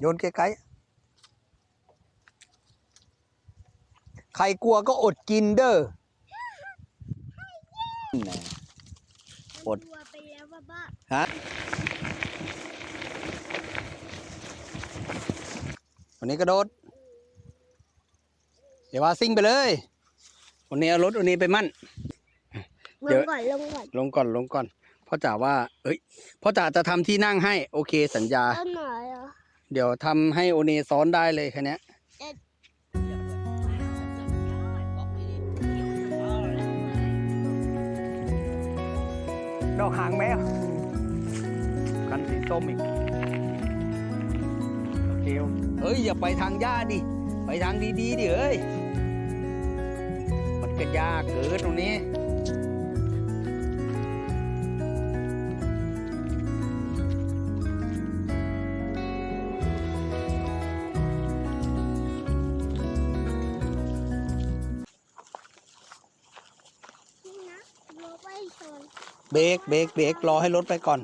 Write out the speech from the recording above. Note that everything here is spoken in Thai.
โยนไกลๆ ใครกลัวก็อดกินเด้อน่ะอดตัวไปแล้วบ้าบ้าฮะ วันนี้กระโดด เดี๋ยวว่าซิ่งไปเลย วันนี้เอารถวันนี้ไปมั่น ลเดี๋ยวงก่อนลงก่อนลงก่อนลงก่อน พ่อจ๋าว่า เอ้ย พ่อจ๋าจะทำที่นั่งให้ โอเคสัญญา ต้นไหนอะเดี๋ยวทำให้โอเนซ้อนได้เลยคันนี้ยดอกหางแมวคันสีส้มอีกโอเคเอ้ย อย่าไปทางหญ้าดิ ไปทางดีๆดิเอ้ย มันก็ยากเกินตรงนี้นี่นะรถไปชน เบรกเบรกเบรกรอให้รถไปก่อน